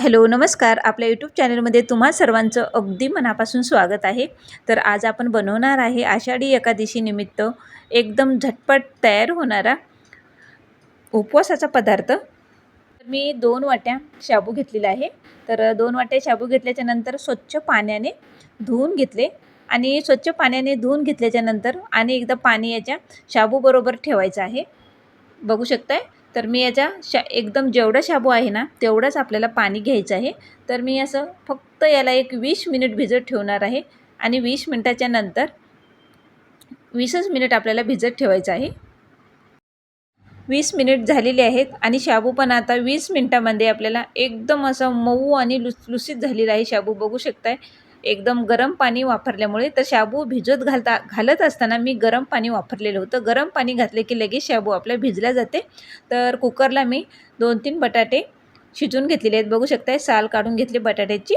Hello नमस्कार. आपल्या YouTube चॅनलमध्ये तुम्हा सर्वांचं अगदी मनापासून स्वागत आहे. तर आज आपण बनवणार आहे आषाढी एकादशी निमित्त एकदम झटपट तयार होणारा उपवासाचा पदार्थ. तर मी दोन वाट्या शाबू घेतलेला आहे. तर दोन वाट्या शाबू घेतल्याच्या नंतर स्वच्छ पाण्याने धुवून घेतले आणि स्वच्छ पाण्याने धुवून घेतल्याच्या नंतर आणि एकदा पाणी याच्या शाबूबरोबर ठेवायचं आहे. बघू शकताय? तर मी याच्या शा एकदम जेवढं शाबू आहे ना तेवढंच आपल्याला पाणी घ्यायचं आहे. तर मी असं फक्त याला एक वीस मिनिट भिजत ठेवणार आहे आणि वीस मिनटाच्या नंतर वीसच मिनिट आपल्याला भिजत ठेवायचं आहे. वीस मिनिट झालेले आहेत आणि शाबू पण आता वीस मिनटामध्ये आपल्याला एकदम असं मऊ आणि लुस लुसीत झालेला आहे शाबू. बघू शकताय एकदम गरम पाणी वापरल्यामुळे तर शाबू भिजत घालता घालत असताना मी गरम पाणी वापरलेलं होतं. गरम पाणी घातले की लगेच शाबू आपल्या भिजल्या जाते. तर कुकरला मी दोन तीन बटाटे शिजून घेतलेले आहेत. बघू शकताय साल काढून घेतले बटाट्याची.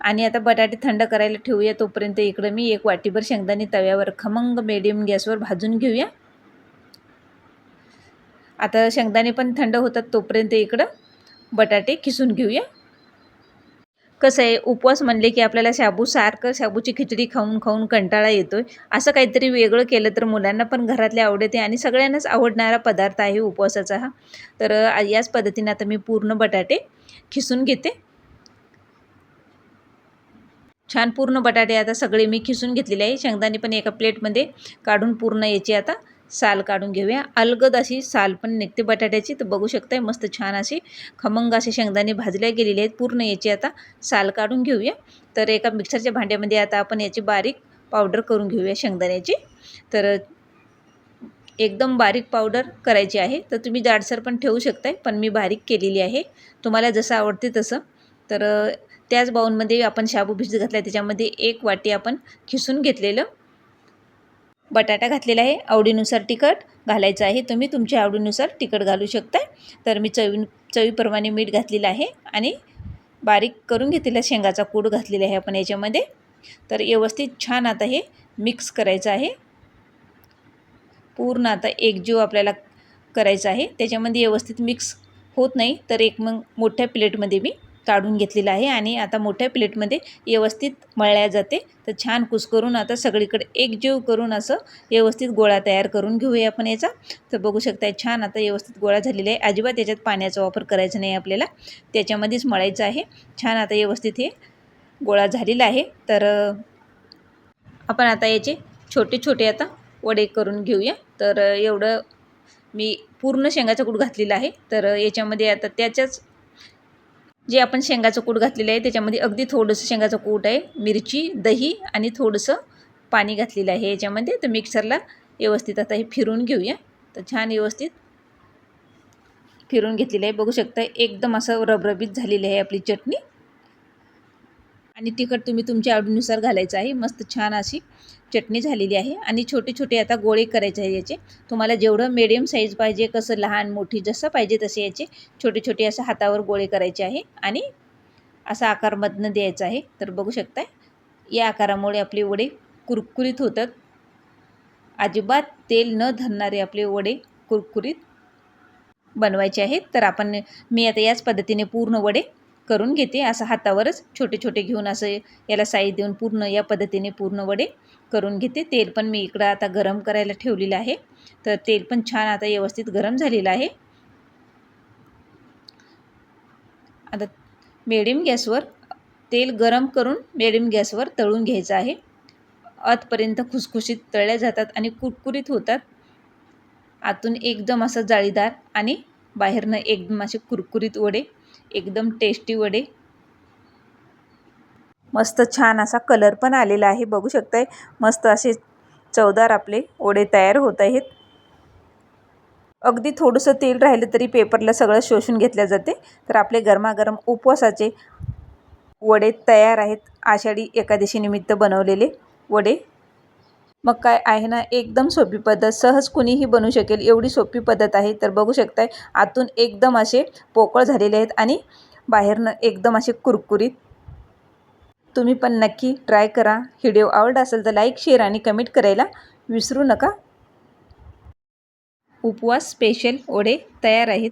आणि आता बटाटे थंड करायला ठेवूया. तोपर्यंत इकडं मी एक वाटीभर शेंगदाणे तव्यावर खमंग मेडियम गॅसवर भाजून घेऊया. आता शेंगदाणे पण थंड होतात तोपर्यंत इकडं बटाटे खिसून घेऊया. कसं आहे उपवास म्हणले की आपल्याला शाबू सारखं शाबूची खिचडी खाऊन खाऊन कंटाळा येतो आहे असं काहीतरी वेगळं केलं तर मुलांना पण घरातले आवडते आणि सगळ्यांनाच आवडणारा पदार्थ आहे उपवासाचा हा. तर याच पद्धतीने आता मी पूर्ण बटाटे खिसून घेते. छान पूर्ण बटाटे आता सगळे मी खिसून घेतलेले आहे. शेंगदाणे पण एका प्लेटमध्ये काढून पूर्ण याची आता साल काढून घेऊया. अलगद अशी साल पण निघते बटाट्याची. तर बघू शकताय मस्त छान अशी खमंग असे शेंगदाणे भाजल्या गेलेले आहेत. पूर्ण याची आता साल काढून घेऊया. तर एका मिक्सरच्या भांड्यामध्ये आता आपण याची बारीक पावडर करून घेऊया शेंगदाण्याची. तर एकदम बारीक पावडर करायची आहे. तर तुम्ही जाडसर पण ठेवू शकताय पण मी बारीक केलेली आहे. तुम्हाला जसं आवडते तसं. तर त्याच बाऊलमध्ये आपण शाबू भिजत घातला त्याच्यामध्ये एक वाटी आपण खिसून घेतलेलं बटाटा घातलेला आहे. आवडीनुसार तिखट घालायचं आहे. तुम्ही तुमच्या आवडीनुसार तिखट घालू शकता तर मी चवी चवीप्रमाणे मीठ घातलेलं आहे आणि बारीक करून घेतलेला शेंगाचा कूड घातलेला आहे आपण याच्यामध्ये. तर व्यवस्थित छान आता हे मिक्स करायचं आहे. पूर्ण आता एकजीव आपल्याला करायचं आहे. त्याच्यामध्ये व्यवस्थित मिक्स होत नाही. तर एक मग मोठ्या प्लेटमध्ये मी काढून घेतलेलं आहे आणि आता मोठ्या प्लेटमध्ये व्यवस्थित मळल्या जाते. तर छान कुसकरून आता सगळीकडे एकजीव करून असं व्यवस्थित गोळा तयार करून घेऊया आपण याचा. तर बघू शकता छान आता व्यवस्थित गोळा झालेला आहे. अजिबात याच्यात पाण्याचा वापर करायचा नाही आपल्याला. त्याच्यामध्येच मळायचं आहे. छान आता व्यवस्थित हे गोळा झालेला आहे. तर आपण आता याचे छोटे छोटे आता वडे करून घेऊया. तर एवढं मी पूर्ण शेंगाचा कूट घातलेला आहे. तर याच्यामध्ये आता त्याच्याच जे आपण शेंगाचं कूट घातलेलं आहे त्याच्यामध्ये अगदी थोडंसं शेंगाचं कूट आहे मिरची दही आणि थोडंसं पाणी घातलेलं आहे. याच्यामध्ये तर मिक्सरला व्यवस्थित आता हे फिरून घेऊया. तर छान व्यवस्थित फिरून घेतलेलं आहे. बघू शकता एकदम असं रबरबीत झालेली आहे आपली चटणी. आणि तिखट तुम्ही तुमच्या आवडीनुसार घालायचं आहे. मस्त छान अशी चटणी झालेली आहे. आणि छोटे छोटे आता गोळे करायचे आहे याचे. तुम्हाला जेवढं मिडियम साईज पाहिजे कसं लहान मोठी जसं पाहिजे तसे याचे छोटे छोटे असं हातावर गोळे करायचे आहे. आणि असा आकारमधनं द्यायचा आहे. तर बघू शकताय या आकारामुळे आपले वडे कुरकुरीत होतात. अजिबात तेल न धरणारे आपले वडे कुरकुरीत बनवायचे आहेत. तर आपण मी आता याच पद्धतीने पूर्ण वडे करून घेते. असं हातावरच छोटे छोटे घेऊन असं याला साईज देऊन पूर्ण या पद्धतीने पूर्ण वडे करून घेते. तेल पण मी इकडं आता गरम करायला ठेवलेलं आहे. तर तेल पण छान आता व्यवस्थित गरम झालेलं आहे. आता मेडियम गॅसवर तेल गरम करून मेडियम गॅसवर तळून घ्यायचं आहे. आतपर्यंत खुसखुशीत तळल्या जातात आणि कुरकुरीत होतात. आतून एकदम असं जाळीदार आणि बाहेरनं एकदम असे कुरकुरीत वडे एकदम टेस्टी वडे. मस्त छान असा कलर पण आलेला आहे. बघू शकताय मस्त असे चवदार आपले वडे तयार होत आहेत. अगदी थोडंसं तेल राहिलं तरी पेपरला सगळं शोषून घेतल्या जाते. तर आपले गरमागरम उपवासाचे वडे तयार आहेत. आषाढी एकादशी निमित्त बनवलेले वडे. मग काय आहे ना एकदम सोपी पद्धत. सहज कुणीही बनवू शकेल एवढी सोपी पद्धत आहे. तर बघू शकताय आतून एकदम असे पोकळ झालेले आहेत आणि बाहेरनं एकदम असे कुरकुरीत. तुम्ही पण नक्की ट्राय करा. व्हिडिओ आवडला असेल तर लाईक शेअर आणि कमेंट करायला विसरू नका. उपवास स्पेशल ओढे तयार आहेत.